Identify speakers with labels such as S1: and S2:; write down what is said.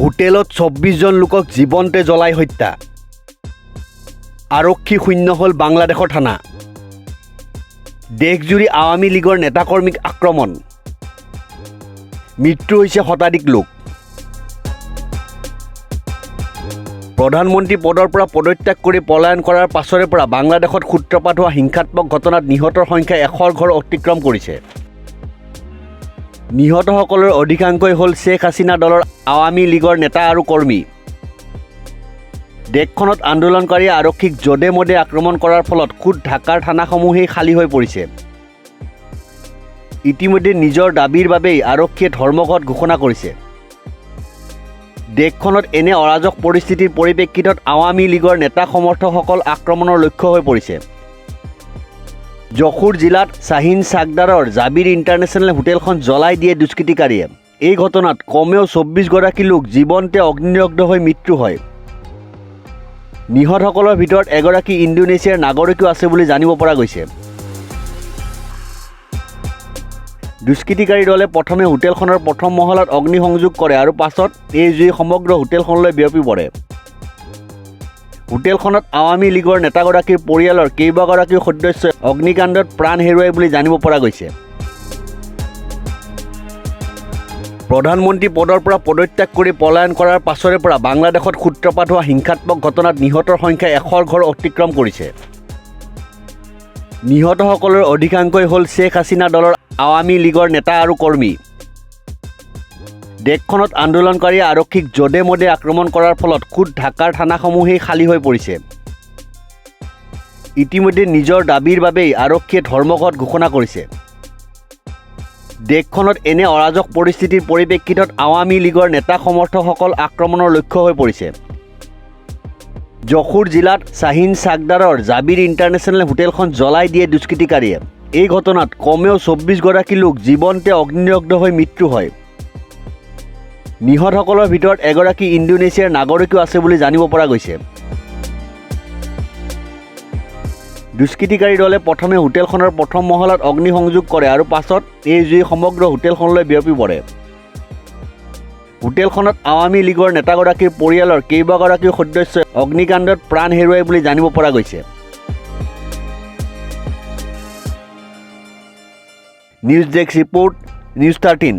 S1: হোটেলত চৌব্বিছজন লোকক জীৱন্তে জ্বলাই হত্যা। আৰক্ষী শূন্য হ'ল বাংলাদেশৰ থানা। দেশজুৰি আৱামী লীগৰ নেতাকৰ্মীক আক্ৰমণ। মৃত্যু হৈছে শতাধিক লোক। প্ৰধানমন্ত্ৰী পদৰ পৰা পদত্যাগ কৰি পলায়ন কৰাৰ পাছৰে পৰা বাংলাদেশত সূত্ৰপাত হোৱা হিংসাত্মক ঘটনাত নিহতৰ সংখ্যা এশৰ ঘৰ অতিক্ৰম কৰিছে। নিহতসকলৰ অধিকাংশই হ'ল শ্বেখ হাছিনা দলৰ আৱামী লীগৰ নেতা আৰু কৰ্মী। দেশখনত আন্দোলনকাৰীয়ে আৰক্ষীক যধে মধে আক্ৰমণ কৰাৰ ফলত খোদ ঢাকাৰ থানাসমূহেই খালী হৈ পৰিছে। ইতিমধ্যে নিজৰ দাবীৰ বাবেই আৰক্ষীয়ে ধৰ্মঘট ঘোষণা কৰিছে। দেশখনত এনে অৰাজক পৰিস্থিতিৰ পৰিপ্ৰেক্ষিতত আৱামী লীগৰ নেতা সমৰ্থকসকল আক্ৰমণৰ লক্ষ্য হৈ পৰিছে। যশোৰ জিলাত শ্বাহিন চাকদাৰৰ জাবিৰ ইণ্টাৰনেশ্যনেল হোটেলখন জ্বলাই দিয়ে দুষ্কৃতিকাৰীয়ে। এই ঘটনাত কমেও চৌব্বিছগৰাকী লোক জীৱন্তে অগ্নিদগ্ধ হৈ মৃত্যু হয়। নিহতসকলৰ ভিতৰত এগৰাকী ইণ্ডোনেছিয়াৰ নাগৰিকো আছে বুলি জানিব পৰা গৈছে। দুষ্কৃতিকাৰী দলে প্ৰথমে হোটেলখনৰ প্ৰথম মহলাত অগ্নিসংযোগ কৰে আৰু পাছত এই জুই সমগ্ৰ হোটেলখনলৈ বিয়পি পৰে। হোটেলখনত আৱামী লীগৰ নেতাগৰাকীৰ পৰিয়ালৰ কেইবাগৰাকীও সদস্যই অগ্নিকাণ্ডত প্ৰাণ হেৰুৱাই বুলি জানিব পৰা গৈছে। প্ৰধানমন্ত্ৰী পদৰ পৰা পদত্যাগ কৰি পলায়ন কৰাৰ পাছৰে পৰা বাংলাদেশত সূত্ৰপাত হোৱা হিংসাত্মক ঘটনাত নিহতৰ সংখ্যা এশৰ ঘৰ অতিক্ৰম কৰিছে। নিহতসকলৰ অধিকাংশই হ'ল শ্বেখ হাছিনা দলৰ আৱামী লীগৰ নেতা আৰু কৰ্মী। দেশখনত আন্দোলনকাৰীয়ে আৰক্ষীক যধে মধে আক্ৰমণ কৰাৰ ফলত খোদ ঢাকাৰ থানাসমূহেই খালী হৈ পৰিছে। ইতিমধ্যে নিজৰ দাবীৰ বাবেই আৰক্ষীয়ে ধৰ্মঘট ঘোষণা কৰিছে। দেশখনত এনে অৰাজক পৰিস্থিতিৰ পৰিপ্ৰেক্ষিতত আৱামী লীগৰ নেতা সমৰ্থকসকল আক্ৰমণৰ লক্ষ্য হৈ পৰিছে। যশোৰ জিলাত শ্বাহিন চাকদাৰৰ জাবিৰ ইণ্টাৰনেশ্যনেল হোটেলখন জ্বলাই দিয়ে দুষ্কৃতিকাৰীয়ে। এই ঘটনাত কমেও চৌব্বিছগৰাকী লোক জীৱন্তে অগ্নিদগ্ধ হৈ মৃত্যু হয়। নিহতসকলৰ ভিতৰত এগৰাকী ইণ্ডোনেছিয়াৰ নাগৰিকো আছে বুলি জানিব পৰা গৈছে। দুষ্কৃতিকাৰী দলে প্ৰথমে হোটেলখনৰ প্ৰথম মহলাত অগ্নিসংযোগ কৰে আৰু পাছত এই জুই সমগ্ৰ হোটেলখনলৈ বিয়পি পৰে। হোটেলখনত আৱামী লীগৰ নেতাগৰাকীৰ পৰিয়ালৰ কেইবাগৰাকীও সদস্যই অগ্নিকাণ্ডত প্ৰাণ হেৰুৱাই বুলি জানিব পৰা গৈছে। News desk report news thirteen.